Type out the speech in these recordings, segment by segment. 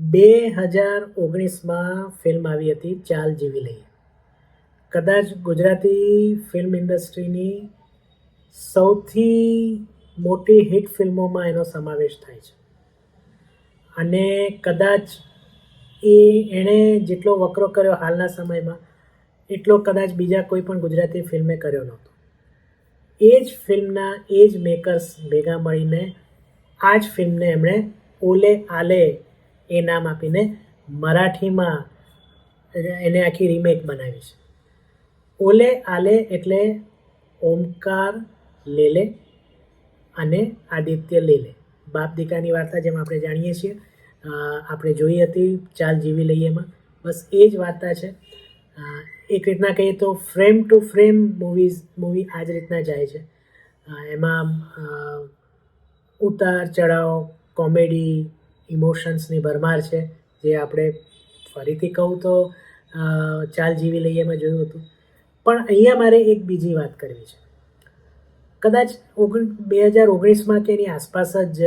બે હજાર ઓગણીસમાં ફિલ્મ આવી હતી, ચાલ જીવી લઈએ. કદાચ ગુજરાતી ફિલ્મ ઇન્ડસ્ટ્રીની સૌથી મોટી હિટ ફિલ્મોમાં એનો સમાવેશ થાય છે. અને કદાચ એ એણે જેટલો વકરો કર્યો હાલના સમયમાં, એટલો કદાચ બીજા કોઈ પણ ગુજરાતી ફિલ્મે કર્યો નહોતો. એ જ ફિલ્મના એ જ મેકર્સ ભેગા મળીને આ જ ફિલ્મને એમણે ઓલે આલે એ નામ આપીને મરાઠીમાં એને આખી રીમેક બનાવી છે. ઓલે આલે એટલે ઓમકાર લેલે અને આદિત્ય લેલે. બાપ દીકરાની વાર્તા જેમ આપણે જાણીએ છીએ. આપણે જોઈ હતી, ચાલ જીવી લઈએ એમાં. બસ એ જ વાર્તા છે. એક રીતના કહીએ તો frame to frame movies movie આ જ રીતના જાય છે. એમાં ઉતાર ચઢાવ કોમેડી ઇમોશન્સની ભરમાર છે, જે આપણે ફરીથી કહું તો ચાલ જીવી લઈએમાં જોયું હતું. પણ અહીંયા મારે એક બીજી વાત કરવી છે. કદાચ ઓગણ, બે હજાર ઓગણીસમાં કે એની આસપાસ જ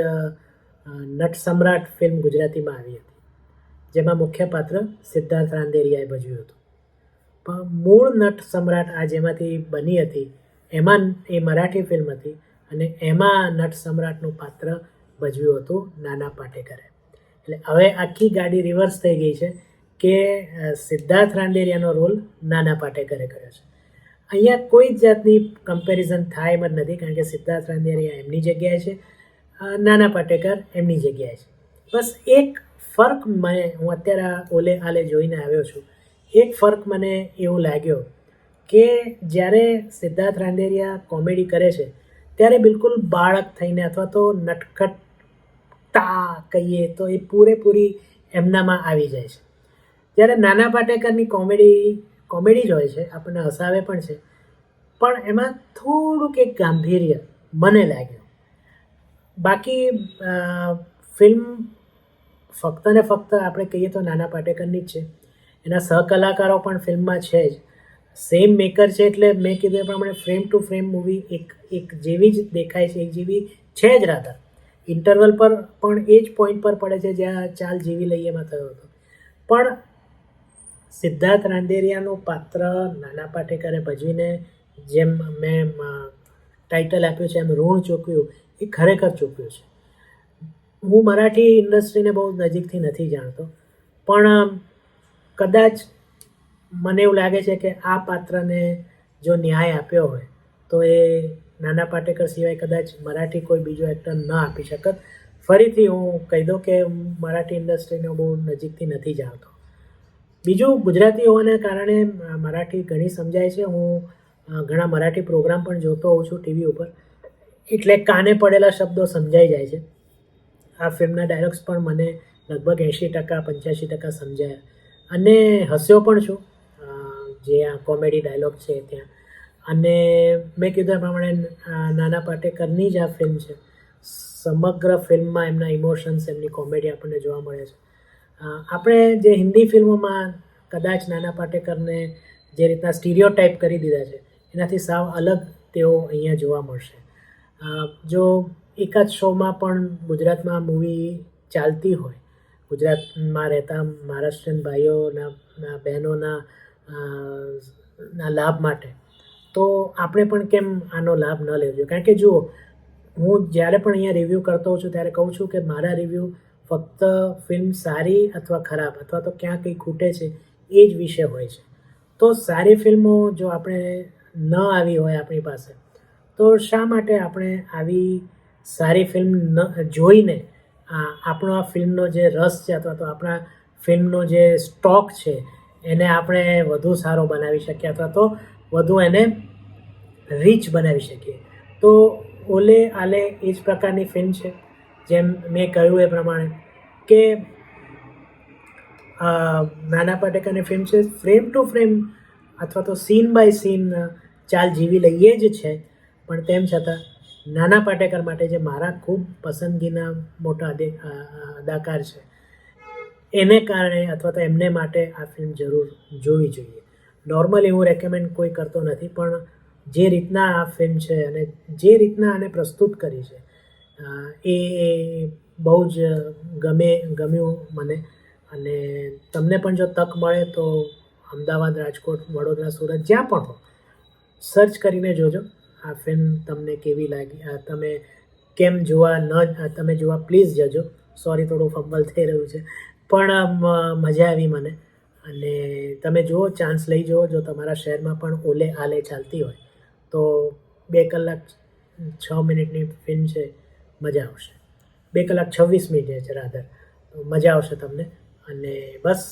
નટ સમ્રાટ ફિલ્મ ગુજરાતીમાં આવી હતી, જેમાં મુખ્ય પાત્ર સિદ્ધાર્થ રાંદેરિયાએ ભજવ્યું હતું. પણ મૂળ નટ સમ્રાટ આ જેમાંથી બની હતી, એમાં એ મરાઠી ફિલ્મ હતી અને એમાં નટ સમ્રાટનું પાત્ર ભજવ્યું હતું નાના પાટેકરે. એટલે હવે આખી ગાડી રિવર્સ થઈ ગઈ છે કે સિદ્ધાર્થ રાંદેરિયાનો રોલ નાના પાટેકરે કર્યો છે. અહીંયા કોઈ જ જાતની કમ્પેરિઝન થાય એમ જ નથી, કારણ કે સિદ્ધાર્થ રાંદેરિયા એમની જગ્યાએ છે નાના પાટેકર એમની જગ્યાએ છે. બસ એક ફર્ક મને, હું અત્યારે આ ઓલે આલે જોઈને આવ્યો છું, એક ફર્ક મને એવું લાગ્યો કે જ્યારે સિદ્ધાર્થ રાંદેરિયા કોમેડી કરે છે, ત્યારે બિલકુલ બાળક થઈને અથવા તો નટખટતા કહીએ તો એ પૂરેપૂરી એમનામાં આવી જાય છે. જ્યારે નાના પાટેકરની કોમેડી કોમેડી જ હોય છે, આપણને હસાવે પણ છે. પણ એમાં થોડુંક એક ગાંભીર્ય મને લાગ્યું. બાકી ફિલ્મ ફક્ત ને ફક્ત આપણે કહીએ તો નાના પાટેકરની જ છે. એના સહકલાકારો પણ ફિલ્મમાં છે જ. સેમ મેકર છે એટલે મેં કીધું એ પ્રમાણે ફ્રેમ ટુ ફ્રેમ મૂવી એક એક જેવી જ દેખાય છે, એક જેવી છે જ રાધા. ઇન્ટરવલ પર પણ એ જ પોઈન્ટ પર પડે છે જ્યાં ચાલ જીવી લઈએમાં થયો હતો. પણ સિદ્ધાર્થ રાંદેરિયાનું પાત્ર નાના પાટેકરે ભજવીને જેમ મેં ટાઇટલ આપ્યું છે, એમ ઋણ ચૂક્યું, એ ખરેખર ચૂક્યું છે. હું મરાઠી ઇન્ડસ્ટ્રીને બહુ નજીકથી નથી જાણતો, પણ કદાચ મને એવું લાગે છે કે આ પાત્રને જો ન્યાય આપ્યો હોય, તો એ નાના પાટેકર સિવાય કદાચ મરાઠી કોઈ બીજો એક્ટર ન આપી શકત. ફરીથી હું કહી દઉં કે મરાઠી ઇન્ડસ્ટ્રીને બહુ નજીકથી નથી જાણતો. બીજું, ગુજરાતી હોવાને કારણે મરાઠી ઘણી સમજાય છે. હું ઘણા મરાઠી પ્રોગ્રામ પણ જોતો હોઉં છું ટીવી ઉપર. એટલે કાને પડેલા શબ્દો સમજાઈ જાય છે. આ ફિલ્મના ડાયલોગ્સ પણ મને લગભગ એંશી ટકા પંચ્યાસી ટકા સમજાયા. અને હસ્યો પણ છું. જે આ કોમેડી ડાયલોગ છે ત્યાં. અને મેં કીધું એ પ્રમાણે નાના પાટેકરની જ આ ફિલ્મ છે. સમગ્ર ફિલ્મમાં એમના ઇમોશન્સ એમની કોમેડી આપણને જોવા મળે છે. આપણે જે હિન્દી ફિલ્મોમાં કદાચ નાના પાટેકરને જે રીતના સ્ટીરિયો ટાઈપ કરી દીધા છે, એનાથી સાવ અલગ તેઓ અહીંયા જોવા મળશે. જો એકાદ શોમાં પણ ગુજરાતમાં મૂવી ચાલતી હોય, ગુજરાતમાં રહેતા મહારાષ્ટ્રીયન ભાઈઓના, બહેનોના ના લાભ માટે તો આપણે પણ કેમ આનો લાભ ન લેવો જોઈએ? કારણ કે જુઓ, હું જ્યારે પણ અહીંયા રિવ્યૂ કરતો હોઉં છું ત્યારે કહું છું કે મારા રિવ્યૂ ફક્ત ફિલ્મ સારી અથવા ખરાબ, અથવા તો ક્યાં કંઈ ખૂટે છે એ જ વિશે હોય છે. તો સારી ફિલ્મો જો આપણે ન આવી હોય આપણી પાસે, તો શા માટે આપણે આવી સારી ફિલ્મ ન જોઈને આપણો આ ફિલ્મનો જે રસ છે અથવા તો આપણા ફિલ્મનો જે સ્ટોક છે એને આપણે વધુ સારો બનાવી શકીએ? અથવા તો વધુ એને રીચ બનાવી શકીએ. તો ઓલે આલે એ જ પ્રકારની ફિલ્મ છે, જેમ મેં કહ્યું એ પ્રમાણે કે નાના પાટેકરની ફિલ્મ છે ફ્રેમ ટુ ફ્રેમ અથવા તો સીન બાય સીન ચાલ જીવી લઈએ જ છે. પણ તેમ છતાં, નાના પાટેકર માટે જે મારા ખૂબ પસંદગીના મોટા અદાકાર છે, એને કારણે અથવા તો એમને માટે આ ફિલ્મ જરૂર જોવી જોઈએ. નોર્મલી એવું રેકમેન્ડ કોઈ કરતો નથી, પણ જે રીતના આ ફિલ્મ છે અને જે રીતના આને પ્રસ્તુત કરી છે એ બહુ જ ગમે, ગમ્યું મને. અને તમને પણ જો તક મળે તો અમદાવાદ, રાજકોટ, વડોદરા, સુરત જ્યાં પણ હો સર્ચ કરીને જોજો. આ ફિલ્મ તમને કેવી લાગી તમે કેમ જોવા ન તમે જોવા પ્લીઝ જજો. સોરી થોડું ફંબલ થઈ રહ્યું છે. પણ મજા આવી મને. અને તમે જુઓ ચાન્સ લઈ જુઓ, જો તમારા શહેરમાં પણ ઓલે આલે ચાલતી હોય, તો બે કલાક છ મિનિટની ફિલ્મ છે, મજા આવશે. બે કલાક છવ્વીસ મિનિટ છે રાધર મજા આવશે તમને. અને બસ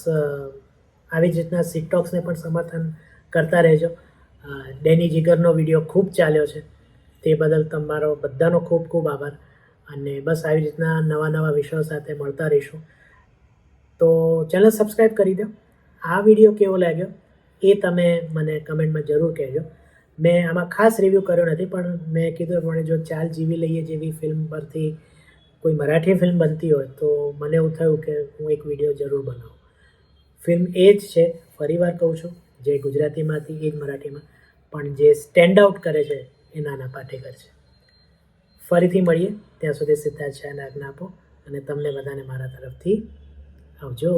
આવી જ રીતના સિકટોક્સને પણ સમર્થન કરતા રહેજો. ડેની જીગરનો વીડિયો ખૂબ ચાલ્યો છે. તે બદલ તમારો બધાનો ખૂબ ખૂબ આભાર. અને બસ આવી રીતના નવા નવા વિષયો સાથે મળતા રહીશું. તો ચેનલ સબસ્ક્રાઈબ કરી દો. આ વીડિયો કેવો લાગ્યો એ તમે મને કમેન્ટમાં જરૂર કહેજો. મેં આમાં ખાસ રિવ્યૂ કર્યો નથી, પણ મેં કીધું પ્રમાણે જો ચાલ જીવી લઈએ જેવી ફિલ્મ પરથી કોઈ મરાઠી ફિલ્મ બનતી હોય, તો મને એવું થયું કે હું એક વીડિયો જરૂર બનાવું. ફિલ્મ એ જ છે, ફરીવાર કહું છું, જે ગુજરાતીમાંથી, એ જ મરાઠીમાં, પણ જે સ્ટેન્ડ આઉટ કરે છે એ નાના પાટેકર છે. ફરીથી મળીએ, ત્યાં સુધી સિદ્ધાર્થ શાહને આજ્ઞા આપો અને તમને બધાને મારા તરફથી આવજો.